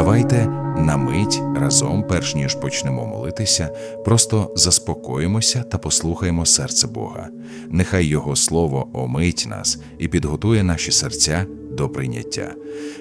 Давайте на мить разом, перш ніж почнемо молитися, просто заспокоїмося та послухаємо серце Бога. Нехай Його Слово омить нас і підготує наші серця до прийняття.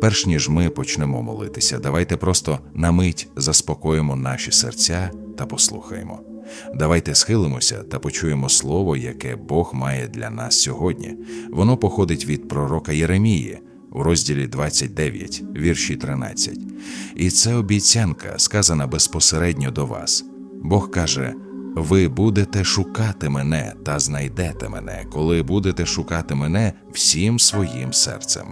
Перш ніж ми почнемо молитися, давайте просто на мить заспокоїмо наші серця та послухаємо. Давайте схилимося та почуємо слово, яке Бог має для нас сьогодні. Воно походить від пророка Єремії у розділі 29, вірші 13. І це обіцянка, сказана безпосередньо до вас. Бог каже: Ви будете шукати мене та знайдете мене, коли будете шукати мене всім своїм серцем.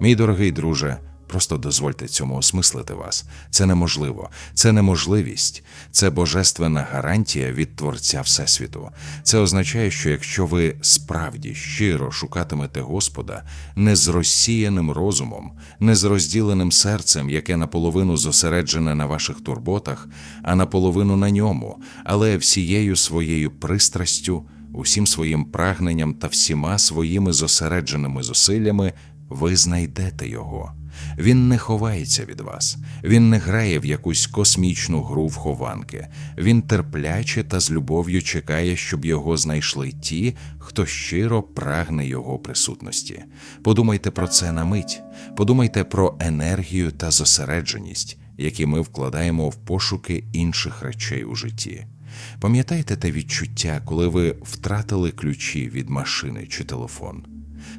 Мій дорогий друже. Просто дозвольте цьому осмислити вас. Це неможливо, це неможливість, це божественна гарантія від Творця Всесвіту. Це означає, що якщо ви справді щиро шукатимете Господа не з розсіяним розумом, не з розділеним серцем, яке наполовину зосереджене на ваших турботах, а наполовину на ньому, але всією своєю пристрастю, усім своїм прагненням та всіма своїми зосередженими зусиллями, ви знайдете його. Він не ховається від вас, він не грає в якусь космічну гру в хованки. Він терпляче та з любов'ю чекає, щоб його знайшли ті, хто щиро прагне його присутності. Подумайте про це на мить, подумайте про енергію та зосередженість, які ми вкладаємо в пошуки інших речей у житті. Пам'ятаєте те відчуття, коли ви втратили ключі від машини чи телефон?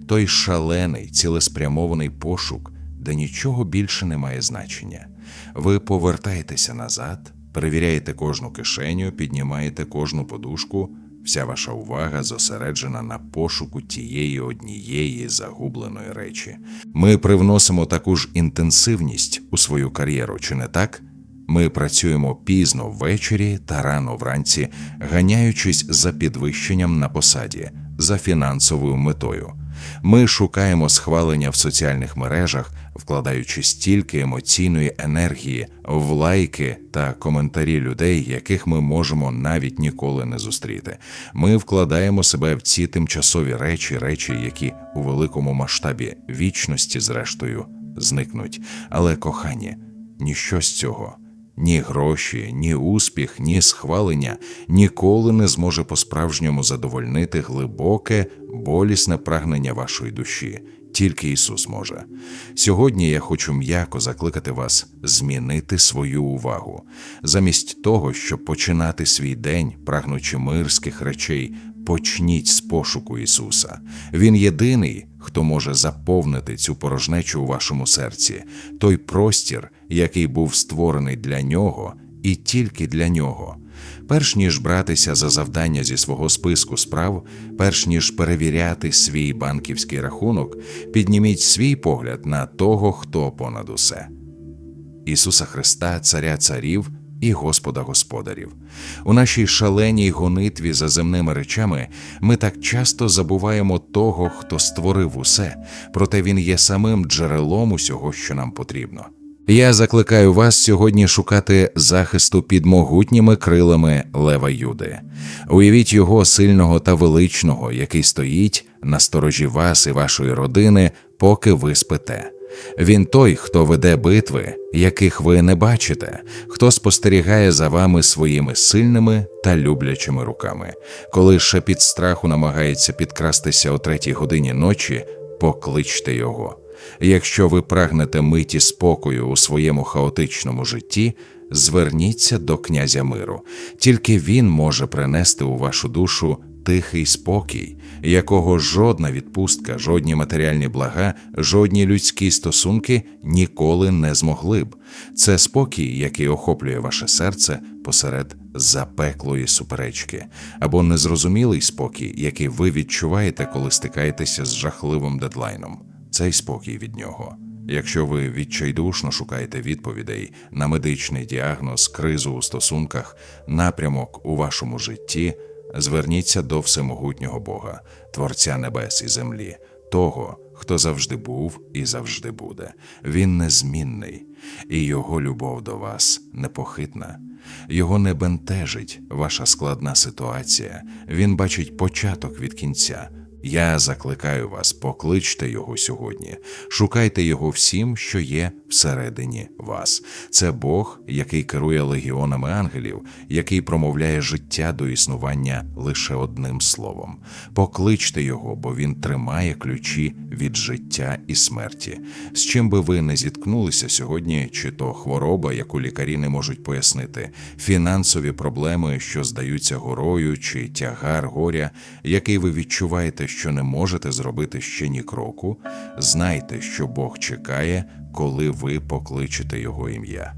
Той шалений, цілеспрямований пошук, де нічого більше не має значення. Ви повертаєтеся назад, перевіряєте кожну кишеню, піднімаєте кожну подушку. Вся ваша увага зосереджена на пошуку тієї однієї загубленої речі. Ми привносимо таку ж інтенсивність у свою кар'єру, чи не так? Ми працюємо пізно ввечері та рано вранці, ганяючись за підвищенням на посаді, за фінансовою метою. Ми шукаємо схвалення в соціальних мережах, вкладаючи стільки емоційної енергії в лайки та коментарі людей, яких ми можемо навіть ніколи не зустріти. Ми вкладаємо себе в ці тимчасові речі, речі, які у великому масштабі вічності, зрештою, зникнуть. Але кохані, ніщо з цього. Ні гроші, ні успіх, ні схвалення ніколи не зможе по-справжньому задовольнити глибоке, болісне прагнення вашої душі. Тільки Ісус може. Сьогодні я хочу м'яко закликати вас змінити свою увагу. Замість того, щоб починати свій день, прагнучи мирських речей, почніть з пошуку Ісуса. Він єдиний, хто може заповнити цю порожнечу у вашому серці, той простір, який був створений для нього і тільки для нього. Перш ніж братися за завдання зі свого списку справ, перш ніж перевіряти свій банківський рахунок, підніміть свій погляд на того, хто понад усе. Ісуса Христа, Царя Царів і Господа Господарів. У нашій шаленій гонитві за земними речами ми так часто забуваємо того, хто створив усе, проте Він є самим джерелом усього, що нам потрібно. Я закликаю вас сьогодні шукати захисту під могутніми крилами Лева Юди. Уявіть його сильного та величного, який стоїть на сторожі вас і вашої родини, поки ви спите. Він той, хто веде битви, яких ви не бачите, хто спостерігає за вами своїми сильними та люблячими руками. Коли шепіт страху намагається підкрастися о третій годині ночі, покличте його. Якщо ви прагнете миті спокою у своєму хаотичному житті, зверніться до князя миру. Тільки він може принести у вашу душу тихий спокій, якого жодна відпустка, жодні матеріальні блага, жодні людські стосунки ніколи не змогли б. Це спокій, який охоплює ваше серце посеред запеклої суперечки, або незрозумілий спокій, який ви відчуваєте, коли стикаєтеся з жахливим дедлайном. Цей спокій від нього. Якщо ви відчайдушно шукаєте відповідей на медичний діагноз, кризу у стосунках, напрямок у вашому житті, зверніться до всемогутнього Бога, Творця небес і землі, того, хто завжди був і завжди буде. Він незмінний, і його любов до вас непохитна. Його не бентежить ваша складна ситуація. Він бачить початок від кінця Я закликаю вас, покличте його сьогодні, шукайте його всім, що є всередині вас. Це Бог, який керує легіонами ангелів, який промовляє життя до існування лише одним словом. Покличте його, бо він тримає ключі від життя і смерті. З чим би ви не зіткнулися сьогодні, чи то хвороба, яку лікарі не можуть пояснити, фінансові проблеми, що здаються горою, чи тягар горя, який ви відчуваєте, що не можете зробити ще ні кроку, знайте, що Бог чекає, коли ви покличете Його ім'я.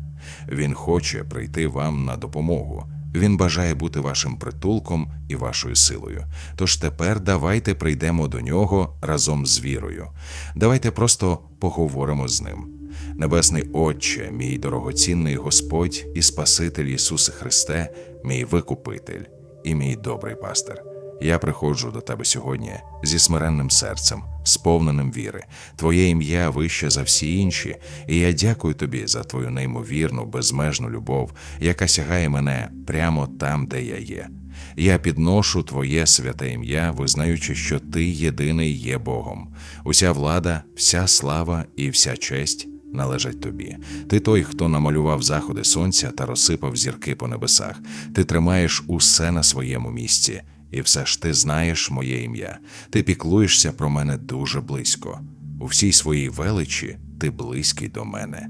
Він хоче прийти вам на допомогу. Він бажає бути вашим притулком і вашою силою. Тож тепер давайте прийдемо до нього разом з вірою. Давайте просто поговоримо з ним. Небесний Отче, мій дорогоцінний Господь і Спаситель Ісусе Христе, мій Викупитель і мій добрий пастир. Я приходжу до тебе сьогодні зі смиренним серцем, сповненим віри. Твоє ім'я вище за всі інші, і я дякую тобі за твою неймовірну, безмежну любов, яка сягає мене прямо там, де я є. Я підношу Твоє святе ім'я, визнаючи, що Ти єдиний є Богом. Уся влада, вся слава і вся честь належать тобі. Ти той, хто намалював заходи сонця та розсипав зірки по небесах. Ти тримаєш усе на своєму місці, і все ж ти знаєш моє ім'я. Ти піклуєшся про мене дуже близько. У всій своїй величі ти близький до мене.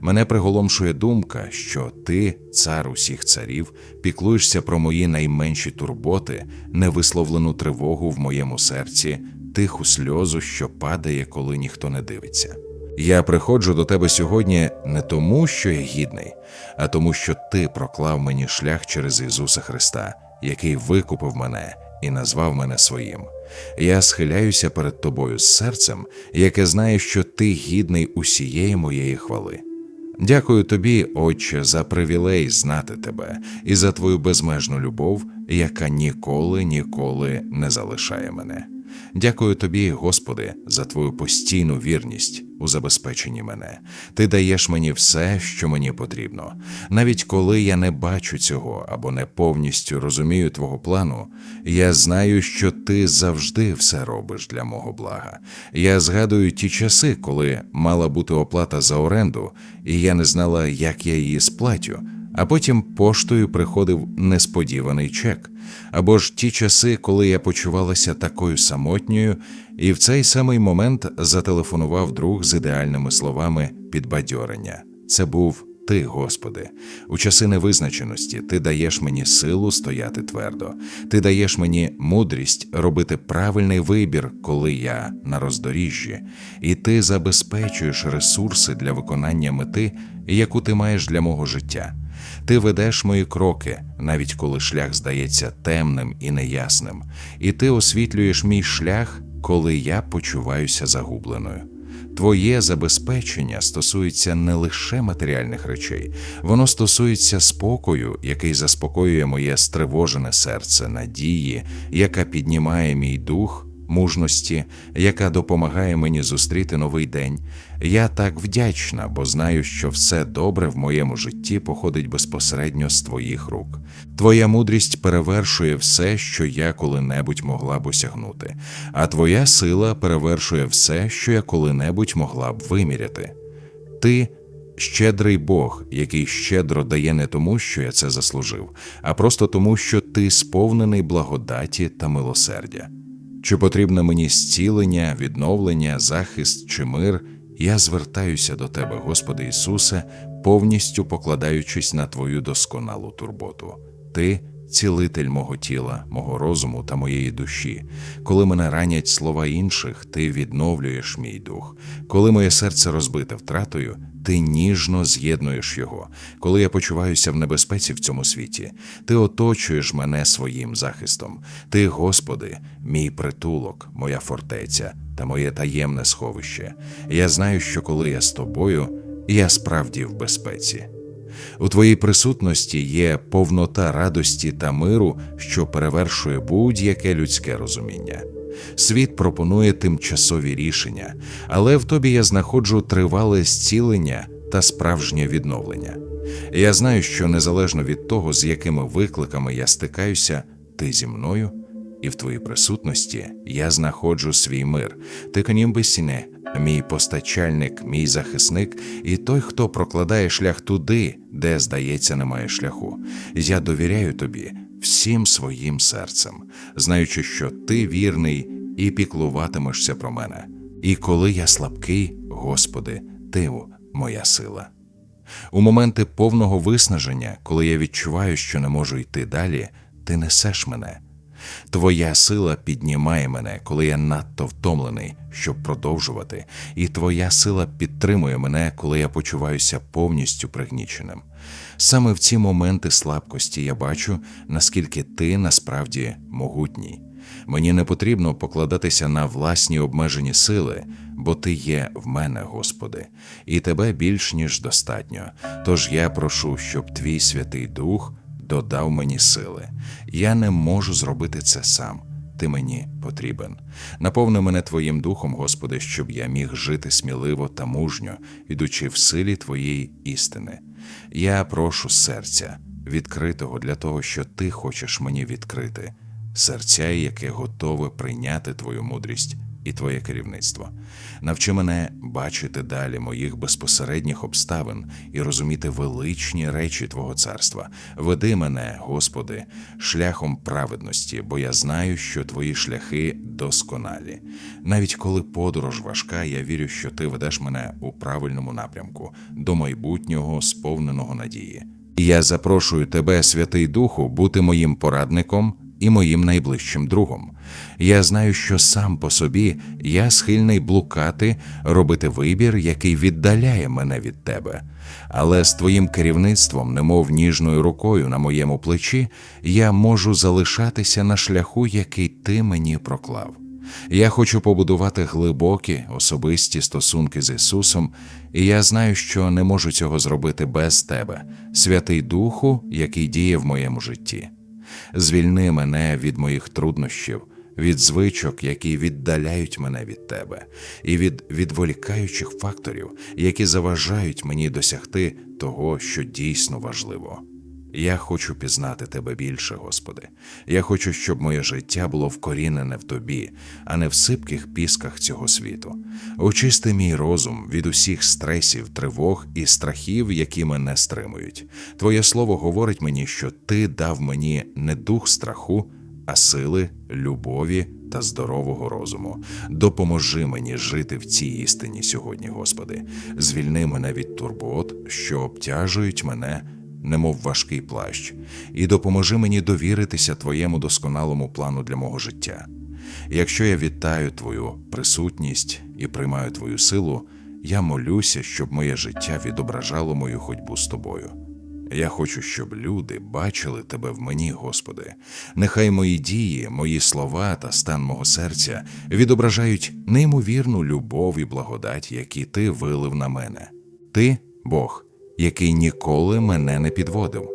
Мене приголомшує думка, що ти, цар усіх царів, піклуєшся про мої найменші турботи, невисловлену тривогу в моєму серці, тиху сльозу, що падає, коли ніхто не дивиться. Я приходжу до тебе сьогодні не тому, що я гідний, а тому, що ти проклав мені шлях через Ісуса Христа, який викупив мене і назвав мене своїм. Я схиляюся перед тобою з серцем, яке знає, що ти гідний усієї моєї хвали. Дякую тобі, Отче, за привілей знати тебе і за твою безмежну любов, яка ніколи, ніколи не залишає мене. Дякую тобі, Господи, за твою постійну вірність у забезпеченні мене. Ти даєш мені все, що мені потрібно. Навіть коли я не бачу цього або не повністю розумію твого плану, я знаю, що ти завжди все робиш для мого блага. Я згадую ті часи, коли мала бути оплата за оренду, і я не знала, як я її сплатю. А потім поштою приходив несподіваний чек, або ж ті часи, коли я почувалася такою самотньою, і в цей самий момент зателефонував друг з ідеальними словами підбадьорення. Це був ти, Господи, у часи невизначеності Ти даєш мені силу стояти твердо, Ти даєш мені мудрість робити правильний вибір, коли я на роздоріжжі, і Ти забезпечуєш ресурси для виконання мети, яку ти маєш для мого життя. Ти ведеш мої кроки, навіть коли шлях здається темним і неясним, і ти освітлюєш мій шлях, коли я почуваюся загубленою. Твоє забезпечення стосується не лише матеріальних речей, воно стосується спокою, який заспокоює моє стривожене серце, надії, яка піднімає мій дух мужності, яка допомагає мені зустріти новий день. Я так вдячна, бо знаю, що все добре в моєму житті походить безпосередньо з твоїх рук. Твоя мудрість перевершує все, що я коли-небудь могла б осягнути, а твоя сила перевершує все, що я коли-небудь могла б виміряти. Ти щедрий Бог, який щедро дає не тому, що я це заслужив, а просто тому, що ти сповнений благодаті та милосердя. Чи потрібне мені зцілення, відновлення, захист чи мир, я звертаюся до Тебе, Господи Ісусе, повністю покладаючись на Твою досконалу турботу. Ти цілитель мого тіла, мого розуму та моєї душі. Коли мене ранять слова інших, ти відновлюєш мій дух. Коли моє серце розбите втратою, ти ніжно з'єднуєш його. Коли я почуваюся в небезпеці в цьому світі, ти оточуєш мене своїм захистом. Ти, Господи, мій притулок, моя фортеця та моє таємне сховище. Я знаю, що коли я з тобою, я справді в безпеці. У твоїй присутності є повнота радості та миру, що перевершує будь-яке людське розуміння. Світ пропонує тимчасові рішення, але в тобі я знаходжу тривале зцілення та справжнє відновлення. Я знаю, що незалежно від того, з якими викликами я стикаюся, ти зі мною і в твоїй присутності я знаходжу свій мир. Ти конімбисіне, мій постачальник, мій захисник і той, хто прокладає шлях туди, де, здається, немає шляху. Я довіряю тобі всім своїм серцем, знаючи, що ти вірний і піклуватимешся про мене. І коли я слабкий, Господи, ти моя сила. У моменти повного виснаження, коли я відчуваю, що не можу йти далі, ти несеш мене. Твоя сила піднімає мене, коли я надто втомлений, щоб продовжувати, і твоя сила підтримує мене, коли я почуваюся повністю пригніченим. Саме в ці моменти слабкості я бачу, наскільки ти насправді могутній. Мені не потрібно покладатися на власні обмежені сили, бо ти є в мене, Господи, і тебе більш ніж достатньо. Тож я прошу, щоб твій Святий Дух додав мені сили. Я не можу зробити це сам. Ти мені потрібен. Наповни мене Твоїм духом, Господи, щоб я міг жити сміливо та мужньо, ідучи в силі Твоєї істини. Я прошу серця, відкритого для того, що Ти хочеш мені відкрити, серця, яке готове прийняти Твою мудрість і Твоє керівництво. Навчи мене бачити далі моїх безпосередніх обставин і розуміти величні речі Твого царства. Веди мене, Господи, шляхом праведності, бо я знаю, що Твої шляхи досконалі. Навіть коли подорож важка, я вірю, що Ти ведеш мене у правильному напрямку, до майбутнього, сповненого надії. І Я запрошую тебе, Святий Духу, бути моїм порадником і моїм найближчим другом. Я знаю, що сам по собі я схильний блукати, робити вибір, який віддаляє мене від тебе. Але з твоїм керівництвом, немов ніжною рукою на моєму плечі, я можу залишатися на шляху, який ти мені проклав. Я хочу побудувати глибокі особисті стосунки з Ісусом, і я знаю, що не можу цього зробити без тебе, Святий Духу, який діє в моєму житті. Звільни мене від моїх труднощів, від звичок, які віддаляють мене від тебе, і від відволікаючих факторів, які заважають мені досягти того, що дійсно важливо. Я хочу пізнати тебе більше, Господи. Я хочу, щоб моє життя було вкорінене в тобі, а не в сипких пісках цього світу. Очисти мій розум від усіх стресів, тривог і страхів, які мене стримують. Твоє слово говорить мені, що ти дав мені не дух страху, а сили, любові та здорового розуму. Допоможи мені жити в цій істині сьогодні, Господи. Звільни мене від турбот, що обтяжують мене немов важкий плащ, і допоможи мені довіритися Твоєму досконалому плану для мого життя. Якщо я вітаю Твою присутність і приймаю Твою силу, я молюся, щоб моє життя відображало мою ходьбу з тобою. Я хочу, щоб люди бачили тебе в мені, Господи. Нехай мої дії, мої слова та стан мого серця відображають неймовірну любов і благодать, які ти вилив на мене. Ти, Бог, який ніколи мене не підводив.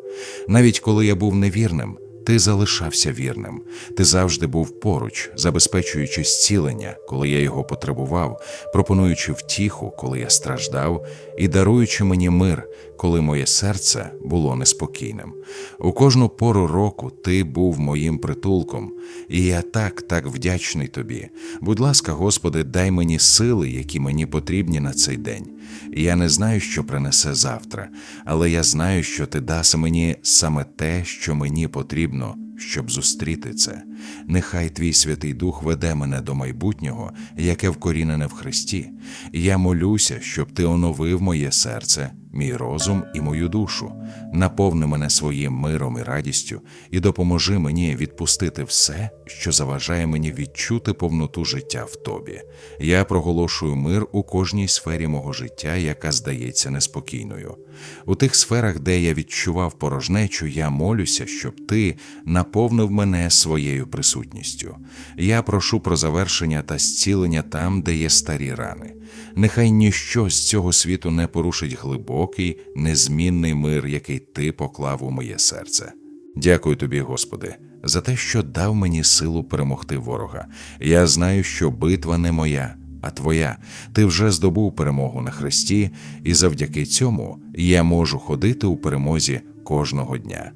Навіть коли я був невірним, ти залишався вірним. Ти завжди був поруч, забезпечуючи зцілення, коли я його потребував, пропонуючи втіху, коли я страждав, і даруючи мені мир, коли моє серце було неспокійним. У кожну пору року ти був моїм притулком, і я так, так вдячний тобі. Будь ласка, Господи, дай мені сили, які мені потрібні на цей день. Я не знаю, що принесе завтра, але я знаю, що ти даси мені саме те, що мені потрібно, щоб зустріти це. Нехай твій Святий Дух веде мене до майбутнього, яке вкорінене в Христі. Я молюся, щоб ти оновив моє серце, мій розум і мою душу, наповни мене своїм миром і радістю, і допоможи мені відпустити все, що заважає мені відчути повноту життя в тобі. Я проголошую мир у кожній сфері мого життя, яка здається неспокійною. У тих сферах, де я відчував порожнечу, я молюся, щоб ти наповнив мене своєю присутністю. Я прошу про завершення та зцілення там, де є старі рани. Нехай ніщо з цього світу не порушить глибокий, незмінний мир, який ти поклав у моє серце. Дякую тобі, Господи, за те, що дав мені силу перемогти ворога. Я знаю, що битва не моя, а твоя. Ти вже здобув перемогу на хресті, і завдяки цьому я можу ходити у перемозі кожного дня.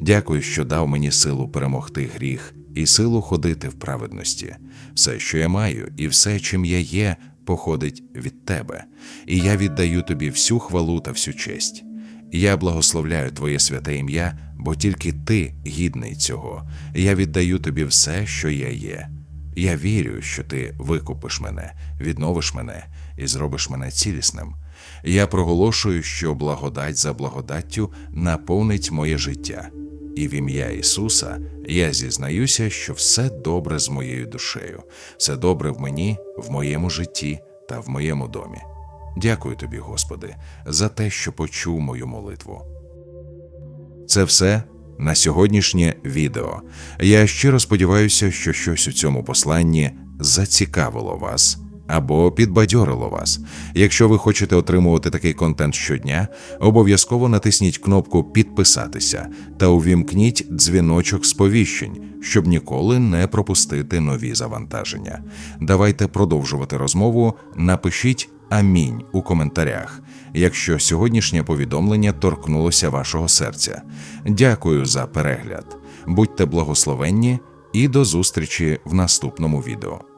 Дякую, що дав мені силу перемогти гріх і силу ходити в праведності. Все, що я маю, і все, чим я є, походить від тебе, і я віддаю тобі всю хвалу та всю честь. Я благословляю Твоє святе ім'я, бо тільки Ти гідний цього. Я віддаю тобі все, що я є. Я вірю, що ти викупиш мене, відновиш мене і зробиш мене цілісним. Я проголошую, що благодать за благодаттю наповнить моє життя. І в ім'я Ісуса я зізнаюся, що все добре з моєю душею, все добре в мені, в моєму житті та в моєму домі. Дякую тобі, Господи, за те, що почув мою молитву. Це все на сьогоднішнє відео. Я щиро сподіваюся, що щось у цьому посланні зацікавило вас або підбадьорило вас. Якщо ви хочете отримувати такий контент щодня, обов'язково натисніть кнопку Підписатися та увімкніть дзвіночок сповіщень, щоб ніколи не пропустити нові завантаження. Давайте продовжувати розмову. Напишіть Амінь у коментарях, якщо сьогоднішнє повідомлення торкнулося вашого серця. Дякую за перегляд. Будьте благословенні і до зустрічі в наступному відео.